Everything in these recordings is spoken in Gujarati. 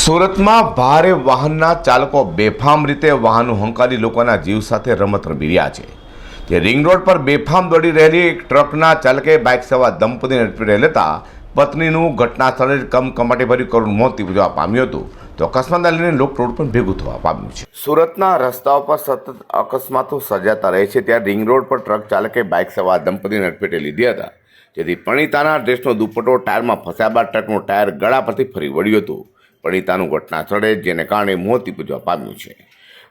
સુરતમાં ભારે વાહનના ચાલકો બેફામ રીતે વાહનો હંકારી લોકોના જીવ સાથે રમત રમી રહ્યા છે. જે રિંગ રોડ પર બેફામ દોડી રહેલી એક ટ્રકના ચાલકે બાઇક સવાર દંપતીને અટપી લેતા પત્નીનું ઘટના સ્થળે કમ કમકમાટી ભર્યું કરુણ મોત નીપજવા પામ્યું હતું. તો અકસ્માત લઈને લોક રોડ પર ભેગું થવા પામ્યું છે. સુરતના રસ્તાઓ પર સતત અકસ્માતો સર્જાતા રહે છે, ત્યાં રિંગ રોડ પર ટ્રક ચાલકે બાઇક સવાર દંપતીને અટપેટે લીધી હતા. જેથી પણિતાના ડ્રેસનો દુપટ્ટો ટાયરમાં ફસાયા બાદ ટ્રકનું ટાયર ગળા પરથી ફરી વળ્યું હતું. પરિણીતાનું ઘટના સ્થળે જેને કારણે મોત નીપજવા પામ્યું છે.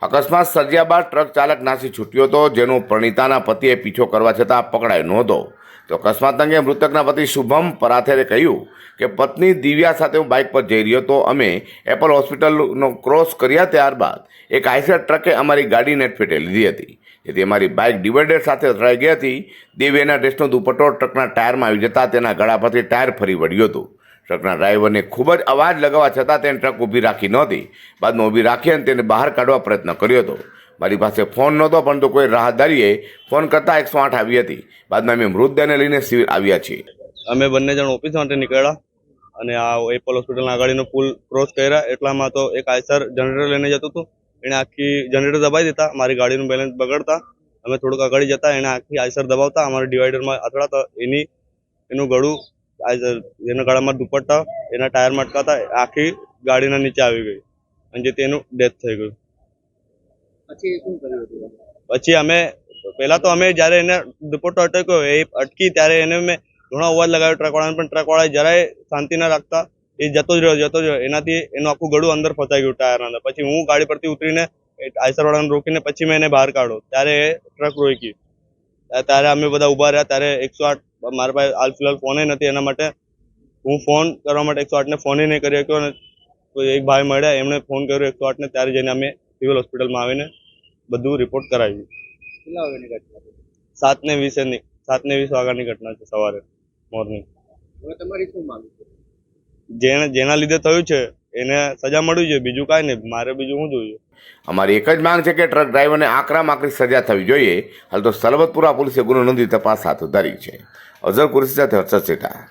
અકસ્માત સર્જ્યા બાદ ટ્રક ચાલક નાસી છૂટ્યો હતો, જેનો પરિણીતાના પતિએ પીછો કરવા છતાં પકડાયો નહોતો. તો અકસ્માત અંગે મૃતકના પતિ શુભમ પરાથેરે કહ્યું કે, પત્ની દિવ્યા સાથે હું બાઇક પર જઈ રહ્યો હતો. અમે એપલ હોસ્પિટલનો ક્રોસ કર્યા ત્યારબાદ એક આઈસર ટ્રકે અમારી ગાડીને નેટફેટે લીધી હતી. જેથી અમારી બાઇક ડિવાઈડર સાથે અથડાઈ ગઈ હતી. દિવ્યાના ડ્રેસનો દુપટ્ટો ટ્રકના ટાયરમાં આવી જતાં તેના ગળા પરથી ટાયર ફરી વળ્યું હતું. ટ્રકના ડ્રાઈવરને ખૂબ જ અવાજ લગાવવા છતાં તેને ટ્રક ઊભી રાખી નહોતી બાદમાં ઊભી રાખી અને તેને બહાર કાઢવા પ્રયત્ન કર્યો હતો. મારી પાસે ફોન નહોતો, પરંતુ કોઈ રાહદારીએ ફોન કરતાં એકસો આઠ આવી હતી. બાદમાં અમે મૃતદેહને લઈને સિવિલ આવ્યા છીએ. અમે બંને જણ ઓફિસ માટે નીકળ્યા અને આ એપલ હોસ્પિટલના આગળનો પુલ ક્રોસ કર્યા. એટલામાં તો એક આઈસર જનરેટર લઈને જતું હતું. એણે આખી જનરેટર દબાવી દીધા. મારી ગાડીનું બેલેન્સ બગડતા અમે થોડુંક આગળ જતા. એણે આખી આઈસર દબાવતા. અમારા ડિવાઈડરમાં અથડાતા. એની, એનું ગળું એના ગળામાં દુપટ્ટા એના ટાયર અટકાતા આખી ગાડીના નીચે આવી ગઈ. અને જે તેનું ડેથ થઈ ગયું. પછી અમે પહેલા તો અમે જ્યારે એને દુપટ્ટો અટક્યો એ અટકી ત્યારે એને મેં ઘણો અવાજ લગાવ્યો ટ્રકવાળાને પણ ટ્રકવાળાએ જરાય શાંતિ ના રાખતા. એ જતો જ રહ્યો જતો જ રહ્યો. એનાથી એનું આખું ગળું અંદર ફસાઈ ગયું ટાયરના અંદર. પછી હું ગાડી પરથી ઉતરીને આઈસરવાળાને રોકીને પછી મેં એને બહાર કાઢો ત્યારે એ ટ્રક રોકી. ત્યારે અમે બધા ઊભા રહ્યા ત્યારે એકસો આઠ મારા પાસે હાલ ફિલહાલ ફોને નથી એના માટે હું ફોન કરવા માટે એકસો આઠને ફોને નહીં કરી શક્યો અને કોઈ એક ભાઈ મળ્યા એમણે ફોન કર્યો એકસો આઠને ત્યારે જઈને અમે સિવિલ હોસ્પિટલમાં આવીને બધું રિપોર્ટ કરાવ્યું. કેટલા વાગ્યાની ઘટના સાત ને વીસે નહીં સાત ને વીસ વાગ્યાની ઘટના છે સવારે મોર્નિંગ હવે તમારી શું માંગ છે? જેને જેના લીધે થયું છે એને સજા મળવી જોઈએ, બીજું કાંઈ નહીં. મારે બીજું શું જોઈએ? અમારી એક જ માંગ છે કે ટ્રક ડ્રાઈવરને આકરામાં આકરી સજા થવી જોઈએ. હાલ તો સલબતપુરા પોલીસે ગુનો નોંધી તપાસ હાથ ધરી છે. અઝર કુરેશી સાથે હર્ષદ સેઠા.